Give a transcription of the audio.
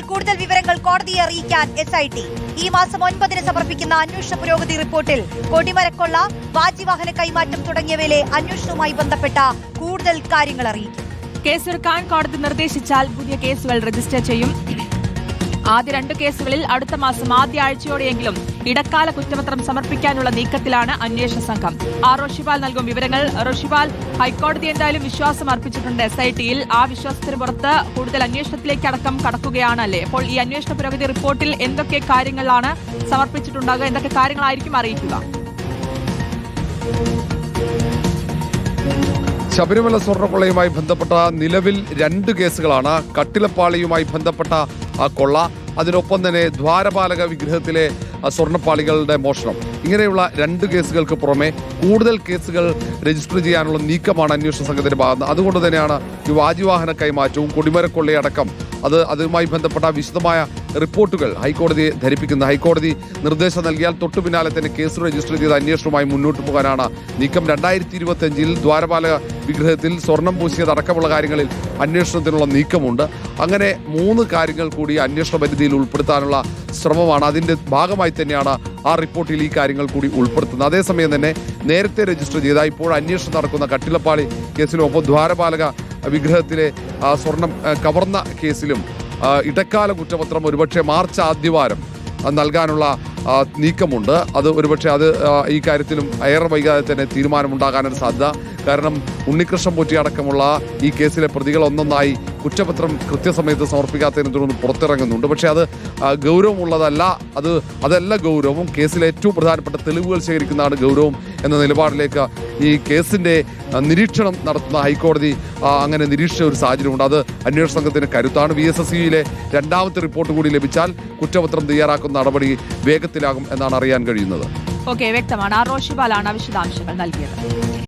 കൂടുതൽ വിവരങ്ങൾ കോടതിയെ അറിയിക്കാൻ എസ് ഐ ടി ഈ മാസം ഒൻപതിന് സമർപ്പിക്കുന്ന അന്വേഷണ പുരോഗതി റിപ്പോർട്ടിൽ കൊടിമരക്കൊള്ള വാജിവാഹന കൈമാറ്റം തുടങ്ങിയവയിലെ അന്വേഷണവുമായി ബന്ധപ്പെട്ട കൂടുതൽ കാര്യങ്ങൾ അറിയിക്കും. കേസെടുക്കാൻ കോടതി നിർദ്ദേശിച്ചാൽ പുതിയ കേസുകൾ രജിസ്റ്റർ ചെയ്യും. ആദ്യ രണ്ട് കേസുകളിൽ അടുത്ത മാസം ആദ്യ ആഴ്ചയോടെയെങ്കിലും ഇടക്കാല കുറ്റപത്രം സമർപ്പിക്കാനുള്ള നീക്കത്തിലാണ് അന്വേഷണ സംഘം. ആർ റോഷിപാൽ നൽകും വിവരങ്ങൾ. റോഷിപാൽ ഹൈക്കോടതി എന്തായാലും വിശ്വാസം അർപ്പിച്ചിട്ടുണ്ട്. എസ് ഐ ടിയിൽ ആ വിശ്വാസത്തിന് പുറത്ത് കൂടുതൽ അന്വേഷണത്തിലേക്ക് അടക്കം കടക്കുകയാണ് അല്ലേ അപ്പോൾ ഈ അന്വേഷണ പുരോഗതി റിപ്പോർട്ടിൽ എന്തൊക്കെ കാര്യങ്ങളാണ് സമർപ്പിച്ചിട്ടുണ്ടാകുക എന്തൊക്കെ കാര്യങ്ങളായിരിക്കും അറിയിക്കുക? ശബരിമല സ്വർണക്കൊള്ളയുമായി ബന്ധപ്പെട്ട നിലവിൽ രണ്ട് കേസുകളാണ്. കട്ടിലപ്പാളിയുമായി ബന്ധപ്പെട്ട ആ കൊള്ള അതിനൊപ്പം തന്നെ ദ്വാരപാലക വിഗ്രഹത്തിലെ സ്വർണപ്പാളികളുടെ മോഷണം. ഇങ്ങനെയുള്ള രണ്ട് കേസുകൾക്ക് പുറമെ കൂടുതൽ കേസുകൾ രജിസ്റ്റർ ചെയ്യാനുള്ള നീക്കമാണ് അന്വേഷണ സംഘത്തിന്റെ ഭാഗത്ത്. അതുകൊണ്ട് തന്നെയാണ് ഈ വാജിവാഹന കൈമാറ്റവും കൊടിമരക്കൊള്ളയടക്കം അത് അതുമായി ബന്ധപ്പെട്ട വിശദമായ റിപ്പോർട്ടുകൾ ഹൈക്കോടതിയെ ധരിപ്പിക്കുന്ന. ഹൈക്കോടതി നിർദ്ദേശം നൽകിയാൽ തൊട്ടു പിന്നാലെ തന്നെ കേസ് രജിസ്റ്റർ ചെയ്ത് അന്വേഷണവുമായി മുന്നോട്ട് പോകാനാണ് നീക്കം. രണ്ടായിരത്തി ഇരുപത്തി അഞ്ചിൽ ദ്വാരപാലക വിഗ്രഹത്തിൽ സ്വർണം പൂശിയതടക്കമുള്ള കാര്യങ്ങളിൽ അന്വേഷണത്തിനുള്ള നീക്കമുണ്ട്. അങ്ങനെ മൂന്ന് കാര്യങ്ങൾ കൂടി അന്വേഷണ പരിധിയിൽ ഉൾപ്പെടുത്താനുള്ള ശ്രമമാണ്. അതിന്റെ ഭാഗമായി തന്നെയാണ് ആ റിപ്പോർട്ടിൽ ഈ കാര്യങ്ങൾ കൂടി ഉൾപ്പെടുത്തുന്നത്. അതേസമയം തന്നെ നേരത്തെ രജിസ്റ്റർ ചെയ്ത ഇപ്പോൾ അന്വേഷണം നടക്കുന്ന കട്ടിലപ്പാളി കേസിലും ഒപ്പം ദ്വാരപാലക വിഗ്രഹത്തിലെ സ്വർണം കവർന്ന കേസിലും ഇടക്കാല കുറ്റപത്രം ഒരുപക്ഷെ മാർച്ച് ആദ്യവാരം നൽകാനുള്ള നീക്കമുണ്ട്. അത് ഒരുപക്ഷെ അത് ഈ കാര്യത്തിലും ഏറെ വൈകാതെ തന്നെ തീരുമാനമുണ്ടാകാനാണ് സാധ്യത. കാരണം ഉണ്ണികൃഷ്ണൻ പൊറ്റി അടക്കമുള്ള ഈ കേസിലെ പ്രതികൾ ഒന്നൊന്നായി കുറ്റപത്രം കൃത്യസമയത്ത് സമർപ്പിക്കാത്തതിനെ തുടർന്ന് പുറത്തിറങ്ങുന്നുണ്ട്. പക്ഷേ അത് ഗൗരവമുള്ളതല്ല. അത് അതല്ല ഗൗരവം. കേസിലെ ഏറ്റവും പ്രധാനപ്പെട്ട തെളിവുകൾ ശേഖരിക്കുന്നതാണ് ഗൗരവം. എന്ന നിലപാടിലേക്ക് ഈ കേസിന്റെ നിരീക്ഷണം നടത്തുന്ന ഹൈക്കോടതി അങ്ങനെ നിരീക്ഷിച്ച ഒരു സാഹചര്യമുണ്ട്. അത് അന്വേഷണ സംഘത്തിന് കരുത്താണ്. വി എസ് എസ് സിയിലെ രണ്ടാമത്തെ റിപ്പോർട്ട് കൂടി ലഭിച്ചാൽ കുറ്റപത്രം തയ്യാറാക്കുന്ന നടപടി വേഗത്തിലാകും എന്നാണ് അറിയാൻ കഴിയുന്നത്. ഓക്കെ വ്യക്തമാണ്. ആർ റോഷിപാലാണ് വിശദാംശങ്ങൾ നൽകിയത്.